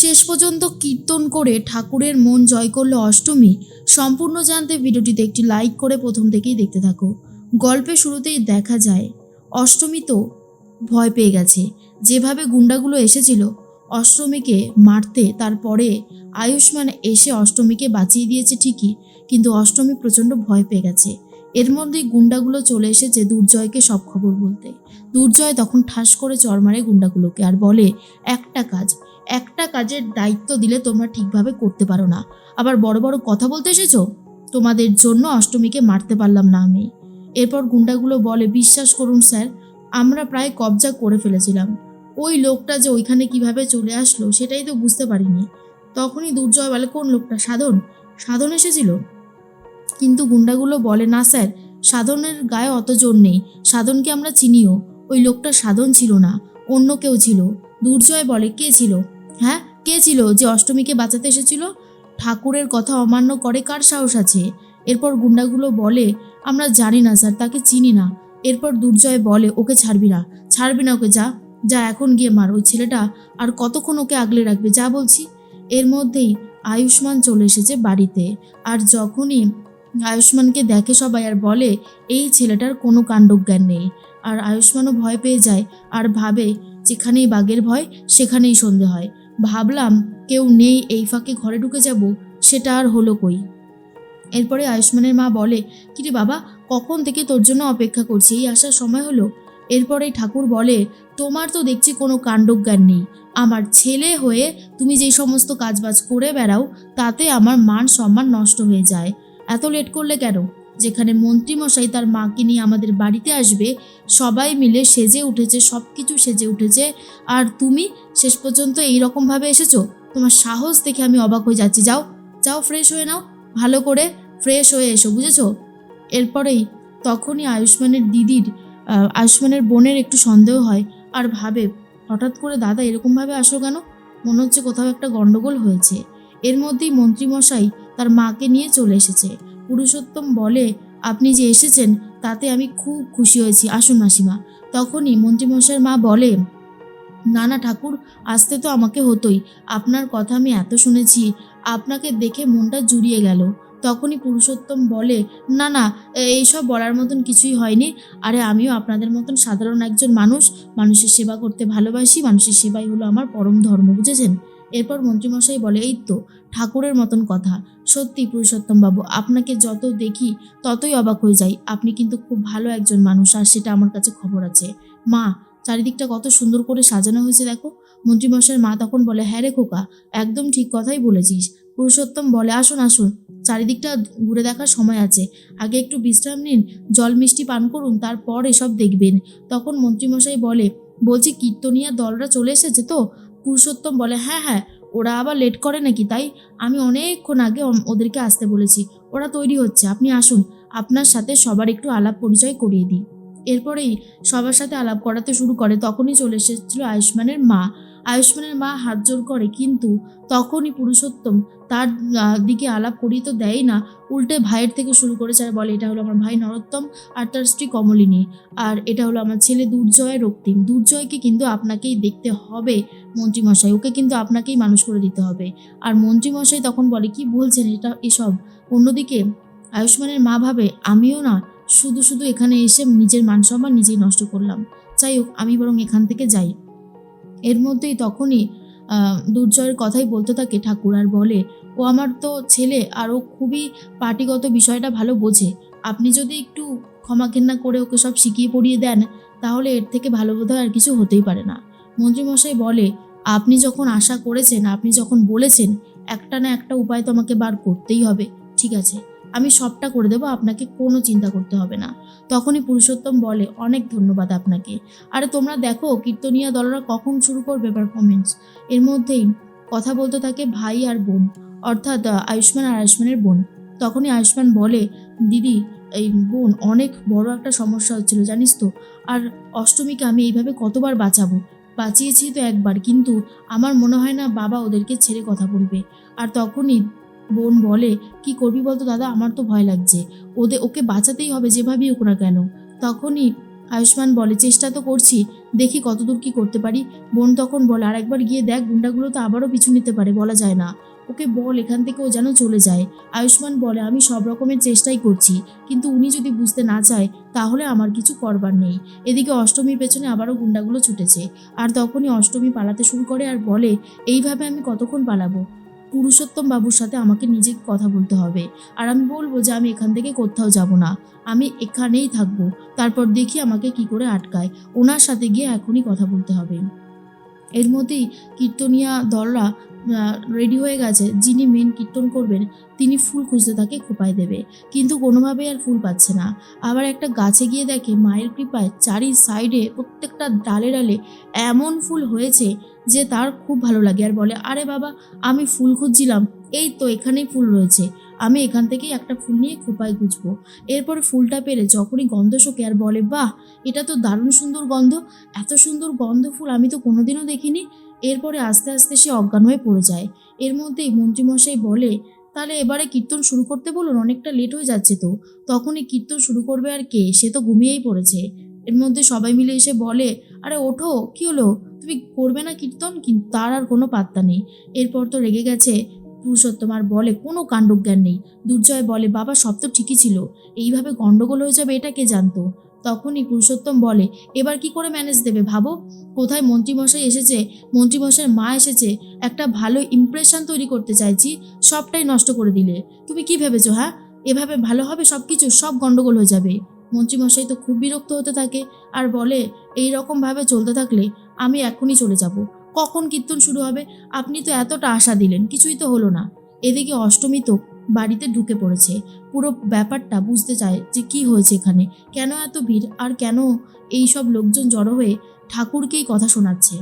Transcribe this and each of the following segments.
শেষ পর্যন্ত কীর্তন করে ঠাকুরের মন জয় করল অষ্টমী। সম্পূর্ণ জানতে ভিডিওটিতে একটি লাইক করে প্রথম থেকেই দেখতে থাকো। গল্পের শুরুতেই দেখা যায়, অষ্টমী তো ভয় পেয়ে গেছে। যেভাবে গুন্ডাগুলো এসেছিল, অষ্টমীকে মারতে তারপরে আয়ুষ্মান এসে অষ্টমীকে বাঁচিয়ে দিয়েছে ঠিকই, কিন্তু অষ্টমী প্রচণ্ড ভয় পেয়ে গেছে। এর মধ্যেই গুন্ডাগুলো চলে এসেছে দুর্জয়কে সব খবর বলতে। দুর্জয় তখন ঠাস করে চর মারে গুন্ডাগুলোকে আর বলে, একটা কাজ, একটা কাজের দায়িত্ব দিলে তোমরা ঠিকভাবে করতে পারো না। আবার বড় বড় কথা বলতে এসেছ? তোমাদের জন্য অষ্টমীকে মারতে পারলাম না আমি। এরপর গুন্ডাগুলো বলে, বিশ্বাস করুন স্যার, আমরা প্রায় কবজা করে ফেলেছিলাম। ওই লোকটা যে ওইখানে কীভাবে চলে আসলো সেটাই তো বুঝতে পারিনি। তখনই দুর্জয় বলে, কোন লোকটা? সাধন? সাধন এসেছিল? কিন্তু গুন্ডাগুলো বলে, না স্যার, সাধনের গায়ে অত জোর নেই। সাধনকে আমরা চিনিও। ওই লোকটা সাধন ছিল না, অন্য কেউ ছিল। দুর্জয় বলে, কে ছিল? হ্যাঁ কে ছিল? যে অষ্টমীকে বাঁচাতে এসেছিল? ঠাকুরের কথা অমান্য করে কার সাহস আছে? এরপর গুন্ডাগুলো বলে, আমরা জানি না স্যার, তাকে চিনি না। এরপর দুর্জয় বলে, ওকে ছাড়বি না ছাড়বি না ওকে, যা যা, এখন গিয়ে মার, ওই ছেলেটা আর কতক্ষণ ওকে আগলে রাখবে, যা বলছি। এর মধ্যেই আয়ুষ্মান চলে এসেছে বাড়িতে, আর যখনই আয়ুষ্মানকে দেখে সবাই আর বলে, এই ছেলেটার কোনো কাণ্ডজ্ঞান নেই। আর আয়ুষ্মানও ভয় পেয়ে যায়, আর ভাবে, যেখানেই বাঘের ভয়, সেখানেই সন্ধে হয়। ভাবলাম কেউ নেই, এই ফাঁকে ঘরে ঢুকে যাব, সেটা আর হলো কই? এরপরে আয়ুষ্মানের মা বলে, কিরে বাবা, কখন থেকে তোর জন্য অপেক্ষা করছি? এই আসার সময় হলো? এরপরেই ঠাকুর বলে, তোমার তো দেখছি কোনো কাণ্ডজ্ঞান নেই। আমার ছেলে হয়ে তুমি যেই সমস্ত কাজবাজ করে বেড়াও, তাতে আমার মান সম্মান নষ্ট হয়ে যায়। এত লেট করলে কেন? যেখানে মন্ত্রীমশাই তার মাকে নিয়ে আমাদের বাড়িতে আসবে, সবাই মিলে সেজে উঠেছে সব কিছু সেজে উঠেছে। আর তুমি শেষ পর্যন্ত এই রকমভাবে এসেছ? তোমার সাহস দেখে আমি অবাক হয়ে যাচ্ছি। যাও যাও ফ্রেশ হয়ে নাও, ভালো করে ফ্রেশ হয়ে এসো, বুঝেছ? এরপরেই তখনই আয়ুষ্মানের দিদির আয়ুষ্মানের বোনের একটু সন্দেহ হয় আর ভাবে, হঠাৎ করে দাদা এরকমভাবে আসো কেন? মনে হচ্ছে কোথাও একটা গন্ডগোল হয়েছে। এর মধ্যেই মন্ত্রীমশাই তার মাকে নিয়ে চলে এসেছে। পুরুষোত্তম বলে, আপনি যে এসেছেন, তাতে আমি খুব খুশি হয়েছি। আসুন মাসিমা। তখনই মন্ত্রীমশাইয়ের মা বলে না না ঠাকুর, আসতে তো আমাকে হতোই। আপনার কথা আমি এত শুনেছি, আপনাকে দেখে মনটা জুড়িয়ে গেল। তখনই পুরুষোত্তম বলে, না না এইসব বলার মতন কিছুই হয়নি। আরে, আমিও আপনাদের মতন সাধারণ একজন মানুষ। মানুষের সেবা করতে ভালোবাসি। মানুষের সেবাই হলো আমার পরম ধর্ম, বুঝেছেন? এরপর মন্ত্রীমশাই বলে, এই তো, ঠাকুরের মতন কথা। সত্যি পুরুষোত্তম বাবু, আপনাকে যত দেখি ততই অবাক হয়ে যাই। আপনি কিন্তু খুব ভালো একজন মানুষ, আর সেটা আমার কাছে খবর আছে। মা, চারিদিকটা কত সুন্দর করে সাজানো হয়েছে দেখো। মন্ত্রীমশাইয়ের মা তখন বলে হ্যাঁ রে খোকা, একদম ঠিক কথাই বলেছিস। পুরুষোত্তম বলে, আসুন আসুন, চারিদিকটা ঘুরে দেখার সময় আছে। আগে একটু বিশ্রাম নিন, জল মিষ্টি পান করুন, তারপর এসব দেখবেন। তখন মন্ত্রীমশাই বলে, বলছি কীর্তনিয়া দলরা চলে এসেছে তো? পুরুষোত্তম বলে হ্যাঁ হ্যাঁ ওরা আবার লেট করে নাকি? তাই আমি অনেকক্ষণ আগে ওদেরকে আসতে বলেছি। ওরা তৈরি হচ্ছে। আপনি আসুন। আপনার সাথে সবার একটু আলাপ পরিচয় করিয়ে দিই। এরপরেই সবার সাথে আলাপ করাতে শুরু করে। তখনই চলে এসেছিল আয়ুষ্মানের মা। আয়ুষ্মানের মা হাত জোর করে, কিন্তু তখনই পুরুষোত্তম তার দিকে আলাপ করিয়ে তো দেয় না। উল্টে ভাইয়ের থেকে শুরু করেছে আর বলে, এটা হলো আমার ভাই নরোত্তম আর তার স্ত্রী কমলিনী। আর এটা হলো আমার ছেলে দুর্জয় রক্তিম। দুর্জয়কে কিন্তু আপনাকেই দেখতে হবে, মন্ত্রীমশাই। ওকে কিন্তু আপনাকেই মানুষ করে দিতে হবে। আর মন্ত্রীমশাই তখন বলে, কি বলছেন এটা, এসব? অন্যদিকে আয়ুষ্মানের মা ভাবে, আমিও না, শুধু শুধু এখানে এসে নিজের মান সম্মান নিজেই নষ্ট করলাম। যাই হোক, আমি বরং এখান থেকে যাই। এর মধ্যেই তখনই দুর্জয়ের কথাই বলতে থাকে ঠাকুর আর বলে, ও আমার তো ছেলে, আর ও খুবই পার্টিগত বিষয়টা ভালো বোঝে। আপনি যদি একটু ক্ষমা ঘেন্না করে ওকে সব শিখিয়ে পড়িয়ে দেন, তাহলে এর থেকে ভালো বোধ হয় আর কিছু হতেই পারে না। মন্ত্রীমশাই বলে, আপনি যখন আশা করেছেন, আপনি যখন বলেছেন, একটা না একটা উপায় তো আমাকে বার করতেই হবে। ঠিক আছে আমি সবটা করে দেবো, আপনাকে কোনো চিন্তা করতে হবে না। তখনই পুরুষোত্তম বলে, অনেক ধন্যবাদ আপনাকে। আরে তোমরা দেখো, কীর্তনিয়া দলরা কখন শুরু করবে পারফরমেন্স এর মধ্যেই কথা বলতে থাকে ভাই আর বোন, অর্থাৎ আয়ুষ্মান আর আয়ুষ্মানের বোন। তখনই আয়ুষ্মান বলে, দিদি, এই বোন, অনেক বড় একটা সমস্যা হচ্ছিল, জানিস তো? আর অষ্টমীকে আমি এইভাবে কতবার বাঁচাবো? বাঁচিয়েছি তো একবার, কিন্তু আমার মনে হয় না বাবা ওদেরকে ছেড়ে কথা বলবে। আর তখনই বোন বলে, কি করবি বলতো দাদা? আমার তো ভয় লাগছে। ওদের ওকে বাঁচাতেই হবে যেভাবেই হোক না কেন। তখনই আয়ুষ্মান বলে, চেষ্টা তো করছি, দেখি কতদূর কি করতে পারি। বোন তখন বলে আর একবার গিয়ে দেখ, গুন্ডাগুলো তো আবারও পিছু নিতে পারে, বলা যায় না। ওকে বল, এখান থেকে ও যেন চলে যায়। আয়ুষ্মান বলে, আমি সব রকমের চেষ্টাই করছি, কিন্তু উনি যদি বুঝতে না চায়, তাহলে আমার কিছু করবার নেই। এদিকে অষ্টমীর পেছনে আবারও গুন্ডাগুলো ছুটেছে। আর তখনই অষ্টমী পালাতে শুরু করে আর বলে, এইভাবে আমি কতক্ষণ পালাবো? পুরুষোত্তম বাবুর সাথে আমাকে নিজে কথা বলতে হবে। আর আমি বলব যে আমি এখান থেকে কোথাও যাব না। আমি এখানেই থাকব। তারপর দেখি আমাকে কি করে আটকায়। ওনার সাথে গিয়ে এখনই কথা বলতে হবে। এর মধ্যেই কীর্তনিয়া দলরা রেডি হয়ে গেছে। যিনি মেন কীর্তন করবেন, তিনি ফুল খুঁজতে তাকে খোপায় দেবে। কিন্তু কোনোভাবেই আর ফুল পাচ্ছে না। আবার একটা গাছে গিয়ে দেখে মায়ের কৃপায় চারি সাইডে প্রত্যেকটা ডালে ডালে এমন ফুল হয়েছে যে তার খুব ভালো লাগে। আর বলে, আরে বাবা, আমি ফুল খুঁজছিলাম। এই তো এখানেই ফুল রয়েছে। আমি এখান থেকেই একটা ফুল নিয়ে খোপায় গুছবো এরপরে ফুলটা পেরে যখনই গন্ধ শোকে আর বলে, বাহ, এটা তো দারুণ সুন্দর গন্ধ। এত সুন্দর গন্ধ ফুল আমি তো কোনোদিনও দেখিনি। এরপরে আস্তে আস্তে সে অজ্ঞান হয়ে পড়ে যায়। এর মধ্যেই মন্ত্রীমশাই বলে, তাহলে এবারে কীর্তন শুরু করতে বলুন, অনেকটা লেট হয়ে যাচ্ছে তো। তখনই কীর্তন শুরু করবে আর কে? সে তো ঘুমিয়েই পড়েছে। এর মধ্যে সবাই মিলে এসে বলে, আরে ওঠো, কি হলো? তুমি করবে না কীর্তন? কিন্তু তার আর কোনো পাত্তা নেই। এরপর তো রেগে গেছে পুরুষোত্তম আর বলে কোনো কাণ্ডজ্ঞান নেই। দুর্জয় বলে, বাবা, সব তো ঠিকই ছিল। এইভাবে গন্ডগোল হয়ে যাবে এটা কে জানতো? তখনই পুরুষোত্তম বলে, এবার কি করে ম্যানেজ দেবে ভাবো? কোথায় মন্ত্রীমশাই এসেছে? মন্ত্রীমশাইয়ের মা এসেছে। একটা ভালো ইমপ্রেশন তৈরি করতে চাইছি। সবটাই নষ্ট করে দিলে। তুমি কি ভেবেছো হ্যাঁ? এভাবে ভালো হবে সব কিছু সব গন্ডগোল হয়ে যাবে। মন্ত্রীমশাই তো খুব বিরক্ত হতে থাকে আর বলে এই রকমভাবে চলতে থাকলে আমি এখনই চলে যাব। কখন কীর্তন শুরু হবে? আপনি তো এতটা আশা দিলেন, কিছুই তো হলো না। এদিকে অষ্টমী তো বাড়িতে ঢুকে পড়েছে। পুরো ব্যাপারটা বুঝতে চায় যে কি হয়েছে এখানে। কেন এত ভিড়? আর কেন এই সব লোকজন জড়ো হয়ে ঠাকুরকেই কথা শোনাচ্ছে?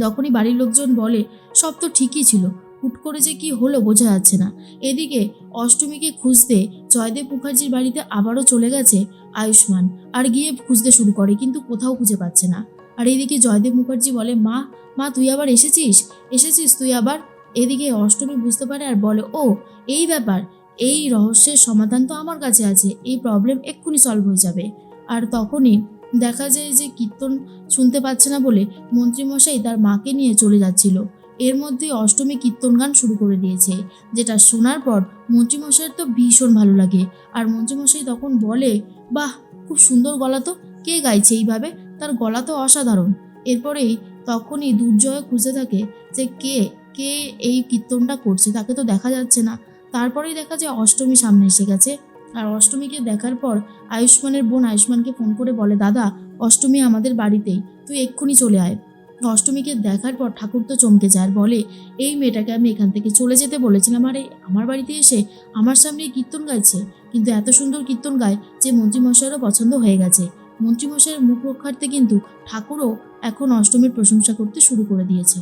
তখনই বাড়ির লোকজন বলে, সব তো ঠিকই ছিল। হুট করে যে কি হলো বোঝা যাচ্ছে না। এদিকে অষ্টমীকে খুঁজতে জয়দেব মুখার্জির বাড়িতে আবারও চলে গেছে আয়ুষ্মান। আর গিয়ে খুঁজতে শুরু করে, কিন্তু কোথাও খুঁজে পাচ্ছে না। আর এদিকে জয়দেব মুখার্জি বলে, মা মা, তুই আবার এসেছিস? এসেছিস তুই আবার? এদিকে অষ্টমী বুঝতে পারে আর বলে, ও, এই ব্যাপার, এই রহস্যের সমাধান তো আমার কাছে আছে, এই প্রবলেম এক্ষুনি সলভ হয়ে যাবে। আর তখনই দেখা যায় যে কীর্তন শুনতে পাচ্ছে না বলে মন্ত্রীমশাই তার মাকে নিয়ে চলে যাচ্ছিল। এর মধ্যে অষ্টমী কীর্তন গান শুরু করে দিয়েছে, যেটা শোনার পর মন্ত্রীমশাইয়ের তো ভীষণ ভালো লাগে। আর মন্ত্রীমশাই তখন বলে, বাহ, খুব সুন্দর গলা তো, কে গাইছে এইভাবে? তার গলা তো অসাধারণ। এরপরেই তখনই দুর্জয় খুঁজে থাকে যে কে কে এই কীর্তনটা করছে, তাকে তো দেখা যাচ্ছে না। তারপরেই দেখা যায় অষ্টমী সামনে এসে গেছে। আর অষ্টমীকে দেখার পর আয়ুষ্মানের বোন আয়ুষ্মানকে ফোন করে বলে, দাদা, অষ্টমী আমাদের বাড়িতেই, তুই এক্ষুনি চলে আয়। অষ্টমীকে দেখার পর ঠাকুর তো চমকে যায় আর বলে, এই মেয়েটাকে আমি এখান থেকে চলে যেতে বলেছিলাম। আরে, আমার বাড়িতে এসে আমার সামনে কীর্তন গাইছে। কিন্তু এত সুন্দর কীর্তন গায় যে মন্ত্রীমশাইয়েরও পছন্দ হয়ে গেছে। মন্ত্রীমশাইয়ের মুখ রক্ষার্থে কিন্তু ঠাকুরও এখন অষ্টমীর প্রশংসা করতে শুরু করে দিয়েছে।